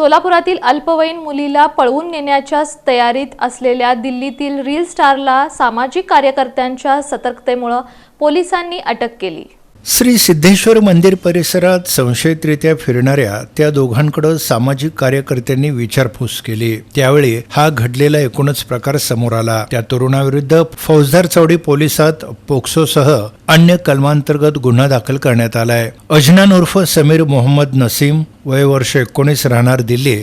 सोलापुरातील अल्पवयीन मुलीला पळवून नेण्याच्या तयारीत असलेल्या दिल्लीतील रील स्टारला सामाजिक कार्यकर्त्यांच्या सतर्कतेमुळं पोलिसांनी अटक केली. श्री सिद्धेश्वर मंदिर परिसरात संशयितरित्या फिरणाऱ्या त्या दोघांकडे सामाजिक कार्यकर्त्यांनी विचारपूस केली. त्यावेळी हा घडलेला एकूणच प्रकार समोर आला. त्या तरुणाविरुद्ध फौजदार चौडी पोलिसात पोक्सोसह अन्य कलमांतर्गत गुन्हा दाखल करण्यात आलाय. अजनान उर्फ समीर मोहम्मद नसीम वय वर्ष एकोणीस राहणार दिल्ली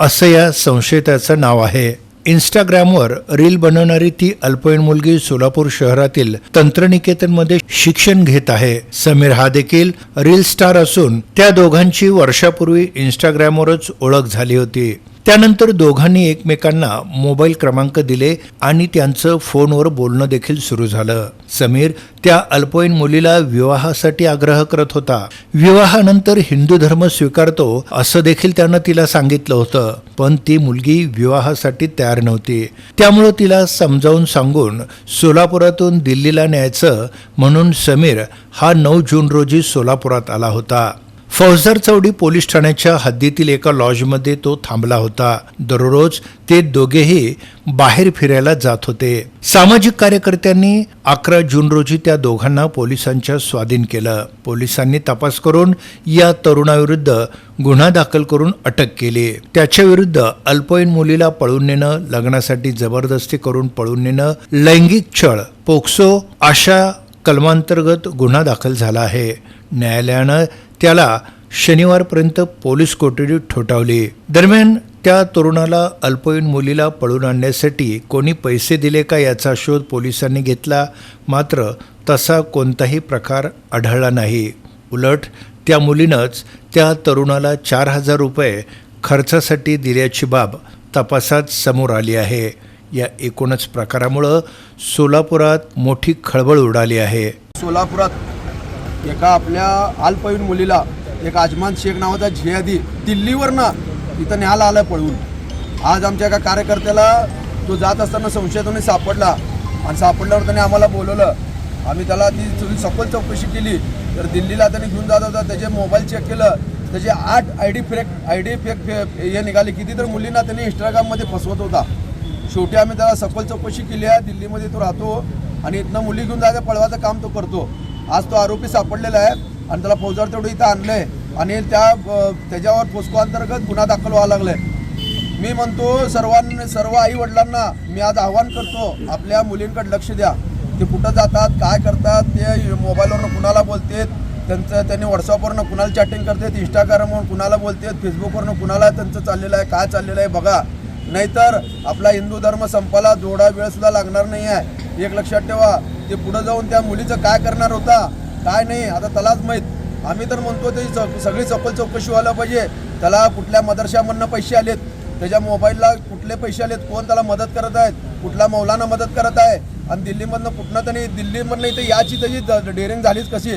असं या संशयिताचं नाव आहे. इंस्टाग्रामवर रील बनवणारी ती अल्पवयीन मुलगी सोलापूर शहरातील तंत्रनिकेतनमध्ये शिक्षण घेत आहे. समीर हा देखील रील स्टार असून त्या दोघांची वर्षापूर्वी इंस्टाग्रामवरच ओळख झाली होती. त्यानंतर दोघांनी एकमेकांना मोबाईल क्रमांक दिले आणि त्यांचं फोनवर बोलणं देखील सुरू झालं. समीर त्या अल्पवयीन मुलीला विवाहासाठी आग्रह करत होता. विवाहानंतर हिंदू धर्म स्वीकारतो असं देखील त्यानं तिला सांगितलं होतं. पण ती मुलगी विवाहासाठी तयार नव्हती. त्यामुळं तिला समजावून सांगून सोलापुरातून दिल्लीला न्यायचं म्हणून समीर हा नऊ जून रोजी सोलापुरात आला होता. फौजदार चौडी पोलीस ठाण्याच्या हद्दीतील एका लॉजमध्ये तो थांबला होता. दररोज ते दोघेही बाहेर फिरायला जात होते. सामाजिक कार्यकर्त्यांनी अकरा जून रोजी त्या दोघांना पोलिसांच्या स्वाधीन केलं. पोलिसांनी तपास करून या तरुणाविरुद्ध गुन्हा दाखल करून अटक केली. त्याच्याविरुद्ध अल्पवयीन मुलीला पळून नेणं लग्नासाठी जबरदस्ती करून पळून नेणं लैंगिक छळ पोक्सो अशा कलमांतर्गत गुन्हा दाखल झाला आहे. न्यायालयानं त्याला शनिवारपर्यंत पोलीस कोठडीत ठोठावली. दरम्यान त्या तरुणाला अल्पवयीन मुलीला पळून आणण्यासाठी कोणी पैसे दिले का याचा शोध पोलिसांनी घेतला मात्र तसा कोणताही प्रकार आढळला नाही. उलट त्या मुलीनंच त्या तरुणाला चार हजार रुपये खर्चासाठी दिल्याची बाब तपासात समोर आली आहे. या एकूणच प्रकारामुळं सोलापुरात मोठी खळबळ उडाली आहे. सोलापुरात एका आपल्या अल्पवयीन मुलीला एक आजमान शेख नावाचा झियादी दिल्लीवरनं इथं न्यायला आलं पळवून आज आमच्या एका कार्यकर्त्याला तो जात असताना संशयातून सापडला आणि सापडल्यावर त्याने आम्हाला बोलवलं. आम्ही त्याला ती थोडी सखोल चौकशी केली. तर दिल्लीला त्याने घेऊन जात होता त्याचे मोबाईल चेक केलं. त्याचे आठ I D fake I D fake हे निघाले. किती तर मुलींना त्याने इंस्टाग्राममध्ये फसवत होता. शेवटी आम्ही त्याला सखोल चौकशी केली आहे दिल्लीमध्ये तो राहतो आणि इथनं मुली घेऊन जायचं पळवायचं काम तो करतो. आज तो आरोपी सापडलेला आहे आणि त्याला फौजदार तेवढं इथं आणलंय आणि त्या त्याच्यावर पोस्को अंतर्गत गुन्हा दाखल व्हावा लागलाय. मी म्हणतो सर्वांनी सर्व आई वडिलांना मी आज आव्हान करतो आपल्या मुलींकडे लक्ष द्या. ते कुठं जातात काय करतात ते मोबाईलवरनं कुणाला बोलतात त्यांचं त्यांनी व्हॉट्सअपवरनं कुणाला चॅटिंग करतात इंस्टाग्रामवरून कुणाला बोलतात फेसबुकवरनं कुणाला त्यांचं चाललेलं आहे काय चाललेलं आहे बघा. नाहीतर आपला हिंदू धर्म संपाला जोडा वेळ सुद्धा लागणार नाही आहे. एक लक्षात ठेवा ते पुढे जाऊन त्या मुलीचं काय करणार होता? काय नाही आता त्यालाच माहीत. आम्ही तर म्हणतो ते चौ- सगळी चौकल चौकशी व्हायला पाहिजे. त्याला कुठल्या मदरशामधनं पैसे आलेत? त्याच्या मोबाईलला कुठले पैसे आलेत? कोण त्याला मदत करत आहेत कुठला मौलाना मदत करत आहे? आणि दिल्लीमधनं कुठनं तरी दिल्लीमधनं इथे याची त्याची डेअरिंग झालीच कशी?